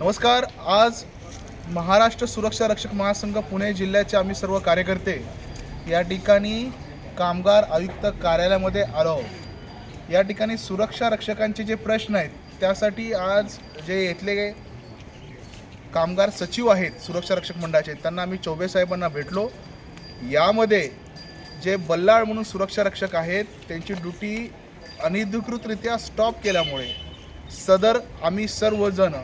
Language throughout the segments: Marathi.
नमस्कार आज महाराष्ट्र सुरक्षा रक्षक महासंघ पुणे जिल्ह्याचे आम्ही सर्व कार्यकर्ते या ठिकाणी कामगार आयुक्त कार्यालयामध्ये आलो आहोत. या ठिकाणी सुरक्षा रक्षकांचे जे प्रश्न आहेत त्यासाठी आज जे येथले कामगार सचिव आहेत सुरक्षा रक्षक मंडळाचे त्यांना आम्ही चौबे साहेबांना भेटलो. यामध्ये जे बल्लाळ म्हणून सुरक्षा रक्षक आहेत त्यांची ड्युटी अनधिकृतरित्या स्टॉप केल्यामुळे सदर आम्ही सर्वजण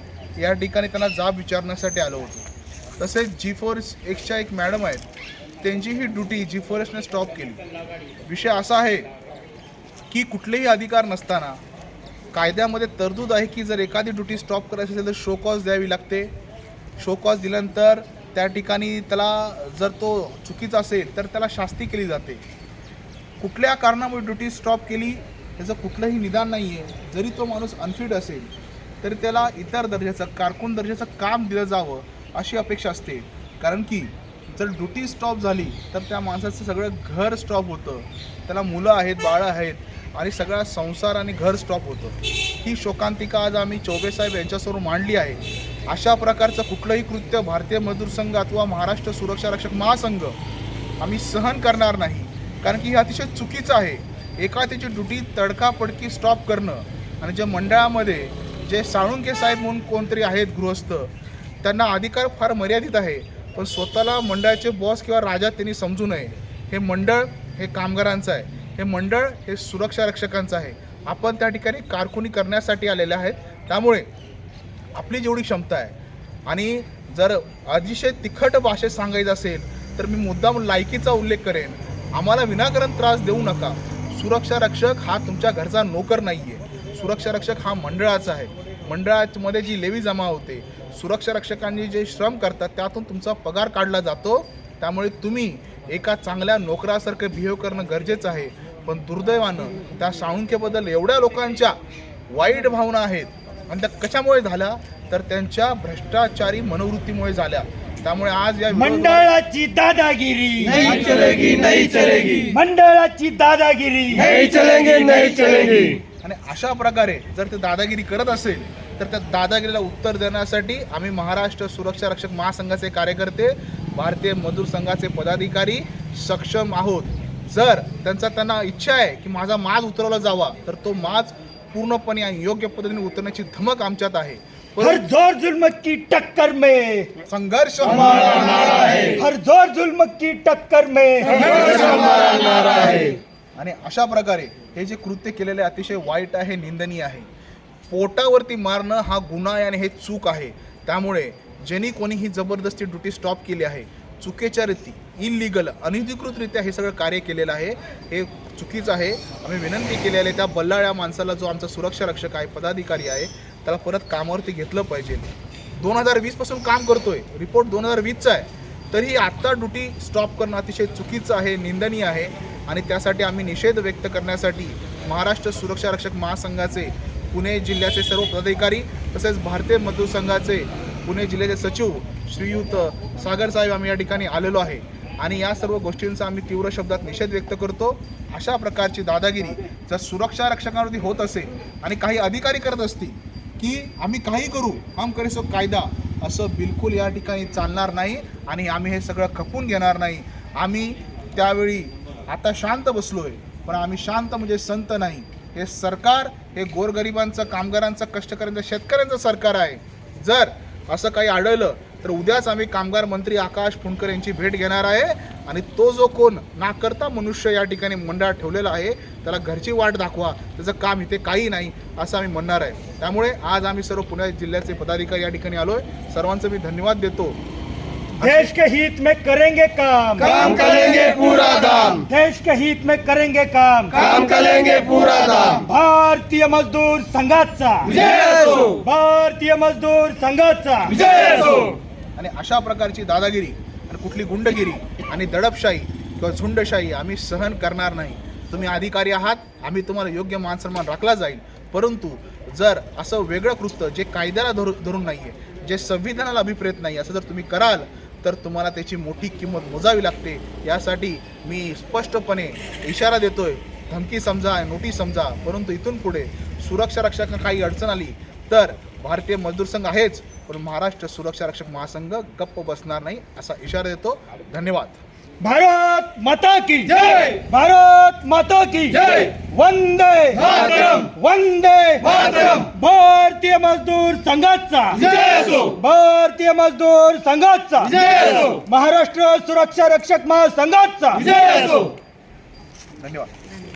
या ठिकाणी त्यांना जाब विचारण्यासाठी आलो होतो. तसेच जी फोर्स एक्सच्या एक मॅडम आहेत त्यांची ही ड्युटी जी फोरेसने स्टॉप केली. विषय असा आहे की कुठलेही अधिकार नसताना कायद्यामध्ये तरतूद आहे की जर एखादी ड्युटी स्टॉप करायची असेल तर शो कॉज द्यावी लागते. शो कॉज दिल्यानंतर त्या ठिकाणी त्याला जर तो चुकीचा असेल तर त्याला शास्ती केली जाते. कुठल्या कारणामुळे ड्युटी स्टॉप केली त्याचं कुठलंही निदान नाही आहे जरी तो माणूस अनफिट असेल तरी त्याला इतर दर्जाचं कारकून दर्जाचं काम दिलं जावं अशी अपेक्षा असते. कारण की जर ड्युटी स्टॉप झाली तर त्या माणसाचं सगळं घर स्टॉप होतं. त्याला मुलं आहेत बाळं आहेत आणि सगळा संसार आणि घर स्टॉप होतं. ही शोकांतिका आज आम्ही चौबेसाहेब यांच्यासमोर मांडली आहे. अशा प्रकारचं कुठलंही कृत्य भारतीय मजदूर संघ अथवा महाराष्ट्र सुरक्षा रक्षक महासंघ आम्ही सहन करणार नाही. कारण की हे अतिशय चुकीचं आहे. एका त्याची ड्युटी तडकापडकी स्टॉप करणं आणि ज्या मंडळामध्ये जे साळुंके साहेब म्हणून कोणतरी आहेत गृहस्थ त्यांना अधिकार फार मर्यादित आहे. पण स्वतःला मंडळाचे बॉस किंवा राजा त्यांनी समजू नये. हे मंडळ हे कामगारांचं आहे. हे मंडळ हे सुरक्षा रक्षकांचं आहे. आपण त्या ठिकाणी कारकुनी करण्यासाठी आलेले आहेत. त्यामुळे आपली जेवढी क्षमता आहे आणि जर अतिशय तिखट भाषेत सांगायचं असेल तर मी मुद्दाम लायकीचा उल्लेख करेन. आम्हाला विनाकारण त्रास देऊ नका. सुरक्षा रक्षक हा तुमच्या घरचा नोकर नाही आहे सुरक्षा रक्षक हा मंडळाचा आहे. मंडळामध्ये जी लेवी जमा होते सुरक्षा रक्षकांनी जे श्रम करतात त्यातून तुमचा पगार काढला जातो. त्यामुळे तुम्ही एका चांगल्या नोकरासारखं बिहेव करणं गरजेचं आहे. पण दुर्दैवानं त्या साळुंक्याबद्दल एवढ्या लोकांच्या वाईट भावना आहेत. आणि त्या कशामुळे झाल्या? तर त्यांच्या भ्रष्टाचारी मनोवृत्तीमुळे झाल्या. त्यामुळे आज या मंडळाची दादागिरी. नहीं चलेगी नहीं चलेगी. मंडळाची दादागिरी. नहीं चलेंगे नहीं चलेगी. आणि अशा प्रकारे जर ते दादागिरी करत असेल तर त्या दादागिरीला उत्तर देण्यासाठी आम्ही महाराष्ट्र सुरक्षा रक्षक महासंघाचे कार्यकर्ते भारतीय मजूर संघाचे पदाधिकारी सक्षम आहोत. जर त्यांचा त्यांना इच्छा आहे की माझा माज उतरवला जावा तर तो माज पूर्णपणे आणि योग्य पद्धतीने उतरण्याची धमक आमच्यात आहे. हर जोर जुल्म की टक्कर में संघर्ष हर जोर जुल्म की टक्कर में आणि अशा प्रकारे हे जे कृत्य केलेले अतिशय वाईट आहे निंदनीय आहे. पोटावरती मारणं हा गुन्हा आहे आणि हे चूक आहे. त्यामुळे ज्यांनी कोणी ही जबरदस्ती ड्युटी स्टॉप केली आहे चुकीच्या रीती इनलिगल अनधिकृतरित्या हे सगळं कार्य केलेलं आहे हे चुकीचं आहे. आम्ही विनंती केलेली आहे त्या बल्लाळ्या माणसाला जो आमचा सुरक्षा रक्षक आहे पदाधिकारी आहे त्याला परत कामावरती घेतलं पाहिजे. दोन हजार वीसपासून काम करतोय. रिपोर्ट दोन हजार वीसचा आहे. तरी आत्ता ड्युटी स्टॉप करणं अतिशय चुकीचं आहे निंदनीय आहे. आणि त्यासाठी आम्ही निषेध व्यक्त करण्यासाठी महाराष्ट्र सुरक्षा रक्षक महासंघाचे पुणे जिल्ह्याचे सर्व पदाधिकारी तसेच भारतीय मजदूर संघाचे पुणे जिल्ह्याचे सचिव श्रीयुत सागरसाहेब आम्ही या ठिकाणी आलेलो आहे. आणि या सर्व गोष्टींचा आम्ही तीव्र शब्दात निषेध व्यक्त करतो. अशा प्रकारची दादागिरी जर सुरक्षा रक्षकांवरती होत असेल आणि काही अधिकारी करत असतील की आम्ही काही करू हम करेसो कायदा असं बिलकुल या ठिकाणी चालणार नाही आणि आम्ही हे सगळं खपून घेणार नाही. आम्ही त्यावेळी आता शांत बसलोय पण आम्ही शांत म्हणजे संत नाही. हे सरकार हे गोरगरिबांचं कामगारांचं कष्टकऱ्यांचं शेतकऱ्यांचं सरकार आहे. जर असं काही आढळलं तर उद्याच आम्ही कामगार मंत्री आकाश फुंडकर यांची भेट घेणार आहे. आणि तो जो कोण ना करता मनुष्य या ठिकाणी मंडळात ठेवलेला आहे त्याला घरची वाट दाखवा. त्याचं काम इथे काही नाही असं आम्ही म्हणणार आहे. त्यामुळे आज आम्ही सर्व पुणे जिल्ह्याचे पदाधिकारी या ठिकाणी आलो आहे सर्वांचं मी धन्यवाद देतो. देश के हित में करेंगे काम। काम करेंगे पूरा दाम। देश के हित में करेंगे काम। काम करेंगे पूरा दाम। भारतीय मजदूर संघाचा। विजय असो। भारतीय मजदूर संघाचा। विजय असो। आणि अशा प्रकारची दादागिरी आणि कुठली गुंडगिरी आणि दडपशाही किंवा झुंडशाही आम्ही सहन करणार नाही. तुम्ही अधिकारी आहात आम्ही तुम्हाला योग्य मानसन्मान राखला जाईल. परंतु जर असं वेगळं कृत्य जे कायद्याला धरू धरून नाही आहे जे संविधानाला अभिप्रेत नाही असं जर तुम्ही कराल तर तुम्हाला त्याची मोठी किंमत मोजावी लागते. यासाठी मी स्पष्टपणे इशारा देतोय. धमकी समजा नोटीस समजा परंतु इथून पुढे सुरक्षा रक्षक काही अडचण आली तर भारतीय मजदूर संघ आहेच. पण महाराष्ट्र सुरक्षा रक्षक महासंघ गप्प बसणार नाही असा इशारा देतो. धन्यवाद. भारत माता की जय! भारत माता की जय! वंदे मातरम! वंदे मातरम! भारतीय मजदूर संघाचा! जय असो! भारतीय मजदूर संघाचा! जय असो! महाराष्ट्र सुरक्षा रक्षक महासंघाचा! जय असो! धन्यवाद.